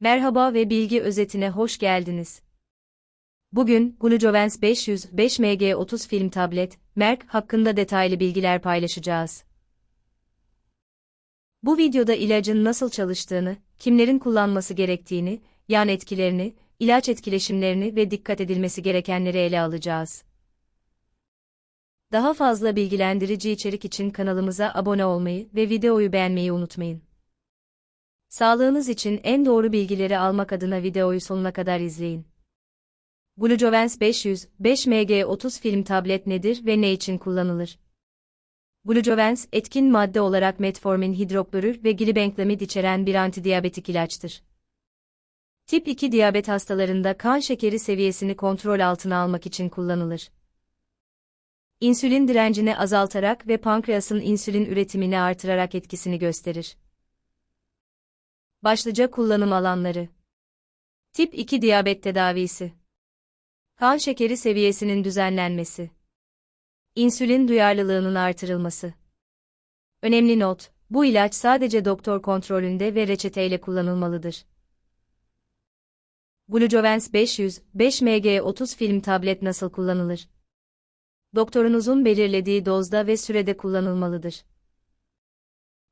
Merhaba ve bilgi özetine hoş geldiniz. Bugün, Glujovens 505 MG30 film tablet, Merck hakkında detaylı bilgiler paylaşacağız. Bu videoda ilacın nasıl çalıştığını, kimlerin kullanması gerektiğini, yan etkilerini, ilaç etkileşimlerini ve dikkat edilmesi gerekenleri ele alacağız. Daha fazla bilgilendirici içerik için kanalımıza abone olmayı ve videoyu beğenmeyi unutmayın. Sağlığınız için en doğru bilgileri almak adına videoyu sonuna kadar izleyin. Glujovens 500, 5 mg 30 film tablet nedir ve ne için kullanılır? Glujovens, etkin madde olarak metformin hidroklorür ve glibenclamid içeren bir antidiyabetik ilaçtır. Tip 2 diyabet hastalarında kan şekeri seviyesini kontrol altına almak için kullanılır. İnsülin direncini azaltarak ve pankreasın insülin üretimini artırarak etkisini gösterir. Başlıca kullanım alanları. Tip 2 diyabet tedavisi. Kan şekeri seviyesinin düzenlenmesi. İnsülin duyarlılığının artırılması. Önemli not, bu ilaç sadece doktor kontrolünde ve reçeteyle kullanılmalıdır. Glujovens 500, 5 mg 30 film tablet nasıl kullanılır? Doktorunuzun belirlediği dozda ve sürede kullanılmalıdır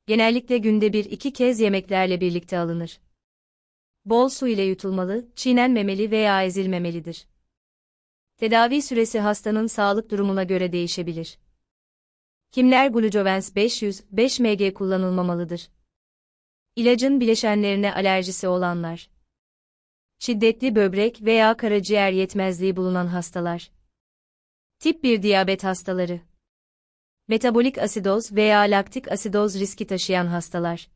genellikle günde bir iki kez yemeklerle birlikte alınır. Bol su ile yutulmalı, çiğnenmemeli veya ezilmemelidir. Tedavi süresi hastanın sağlık durumuna göre değişebilir. Kimler Glujovens 500, 5 mg kullanılmamalıdır? İlacın bileşenlerine alerjisi olanlar. Şiddetli böbrek veya karaciğer yetmezliği bulunan hastalar. Tip 1 diyabet hastaları metabolik asidoz veya laktik asidoz riski taşıyan hastalar.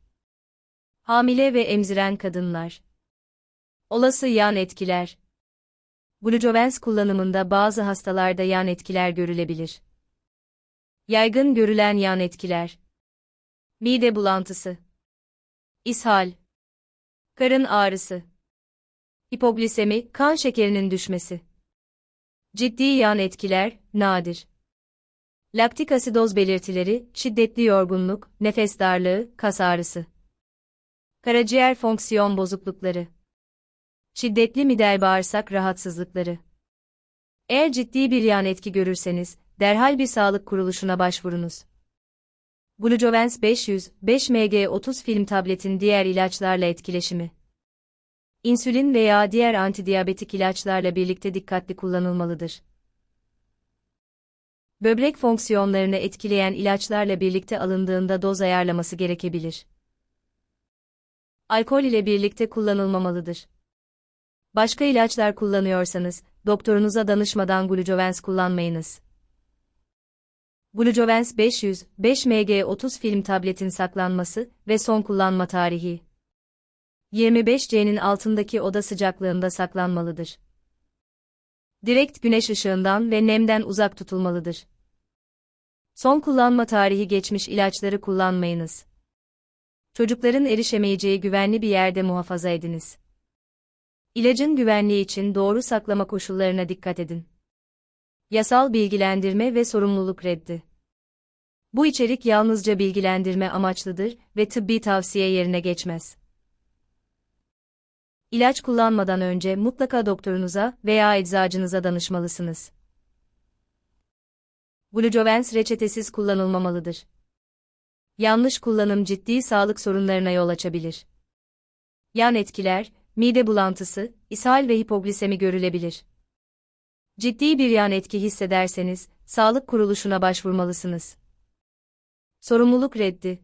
Hamile ve emziren kadınlar. Olası yan etkiler. Glujovens kullanımında bazı hastalarda yan etkiler görülebilir. Yaygın görülen yan etkiler. Mide bulantısı. ishal, Karın ağrısı. Hipoglisemi, kan şekerinin düşmesi. Ciddi yan etkiler, nadir. Laktik asidoz belirtileri, şiddetli yorgunluk, nefes darlığı, kas ağrısı. Karaciğer fonksiyon bozuklukları. Şiddetli midel bağırsak rahatsızlıkları. Eğer ciddi bir yan etki görürseniz, derhal bir sağlık kuruluşuna başvurunuz. Glujovens 500, 5 mg 30 film tabletin diğer ilaçlarla etkileşimi. İnsülin veya diğer antidiyabetik ilaçlarla birlikte dikkatli kullanılmalıdır böbrek fonksiyonlarını etkileyen ilaçlarla birlikte alındığında doz ayarlaması gerekebilir. Alkol ile birlikte kullanılmamalıdır. Başka ilaçlar kullanıyorsanız, doktorunuza danışmadan Glujovens kullanmayınız. Glujovens 500, 5 mg 30 film tabletin saklanması ve son kullanma tarihi. 25C'nin altındaki oda sıcaklığında saklanmalıdır direkt güneş ışığından ve nemden uzak tutulmalıdır. Son kullanma tarihi geçmiş ilaçları kullanmayınız. Çocukların erişemeyeceği güvenli bir yerde muhafaza ediniz. İlacın güvenliği için doğru saklama koşullarına dikkat edin. Yasal bilgilendirme ve sorumluluk reddi. Bu içerik yalnızca bilgilendirme amaçlıdır ve tıbbi tavsiye yerine geçmez. İlaç kullanmadan önce mutlaka doktorunuza veya eczacınıza danışmalısınız. Glujovens reçetesiz kullanılmamalıdır. Yanlış kullanım ciddi sağlık sorunlarına yol açabilir. Yan etkiler, mide bulantısı, ishal ve hipoglisemi görülebilir. Ciddi bir yan etki hissederseniz, sağlık kuruluşuna başvurmalısınız. Sorumluluk reddi,